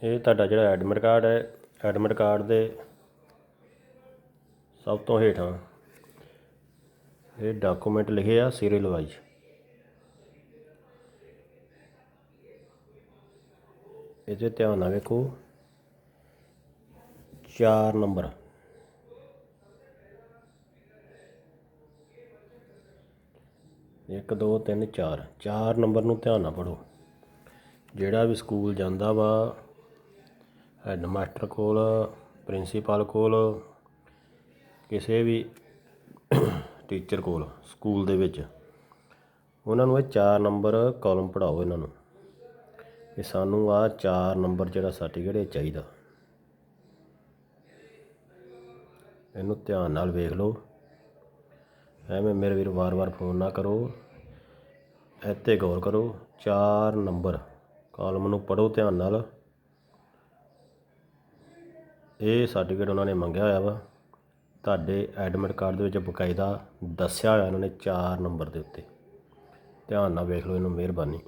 ਇਹ ਤੁਹਾਡਾ ਜਿਹੜਾ ਐਡਮਿਟ ਕਾਰਡ ਹੈ ਐਡਮਿਟ ਕਾਰਡ ਦੇ ਸਭ ਤੋਂ ਹੇਠਾਂ ਇਹ ਡਾਕੂਮੈਂਟ ਲਿਖੇ ਆ ਸੀਰੀਅਲ ਵਾਈਜ਼ ਇਹਦੇ ਧਿਆਨ ਨਾਲ ਵੇਖੋ 4 ਨੰਬਰ ਇੱਕ, ਦੋ, ਤਿੰਨ, ਚਾਰ। ਚਾਰ ਨੰਬਰ ਨੂੰ ਧਿਆਨ ਨਾਲ ਪੜੋ ਜਿਹੜਾ ਵੀ ਸਕੂਲ ਜਾਂਦਾ ਵਾ ਹੈਡ ਮਾਸਟਰ ਕੋਲ ਪ੍ਰਿੰਸੀਪਲ ਕੋਲ, ਕਿਸੇ ਵੀ ਟੀਚਰ ਕੋਲ ਸਕੂਲ ਦੇ ਵਿੱਚ। ਉਹਨਾਂ ਨੂੰ ਇਹ ਚਾਰ ਨੰਬਰ ਕਾਲਮ ਪੜਾਓ ਇਹਨਾਂ ਨੂੰ। ਕਿ ਸਾਨੂੰ ਆ ਚਾਰ ਨੰਬਰ ਜਿਹੜਾ ਸਰਟੀਫਿਕੇਟ ਇਹ ਚਾਹੀਦਾ। ਇਹਨੂੰ ਧਿਆਨ ਨਾਲ ਵੇਖ ਲਓ। ਐਵੇਂ ਮੇਰੇ ਵੀਰ ਵਾਰ-ਵਾਰ ਫੋਨ ਨਾ ਕਰੋ। ਇੱਥੇ ਗੌਰ ਕਰੋ, ਚਾਰ ਨੰਬਰ ਕਾਲਮ ਨੂੰ ਪੜੋ ਧਿਆਨ ਨਾਲ। ਇਹ ਸਰਟੀਫਿਕੇਟ ਉਹਨਾਂ ਨੇ ਮੰਗਿਆ ਹੋਇਆ ਵਾ। ਤੁਹਾਡੇ ਐਡਮਿਟ ਕਾਰਡ ਦੇ ਵਿੱਚ ਬਕਾਇਦਾ ਦੱਸਿਆ ਹੋਇਆ ਉਹਨਾਂ ਨੇ ਚਾਰ ਨੰਬਰ ਦੇ ਉੱਤੇ। ਧਿਆਨ ਨਾਲ ਵੇਖ ਲਓ, ਇਹਨੂੰ ਮਿਹਰਬਾਨੀ।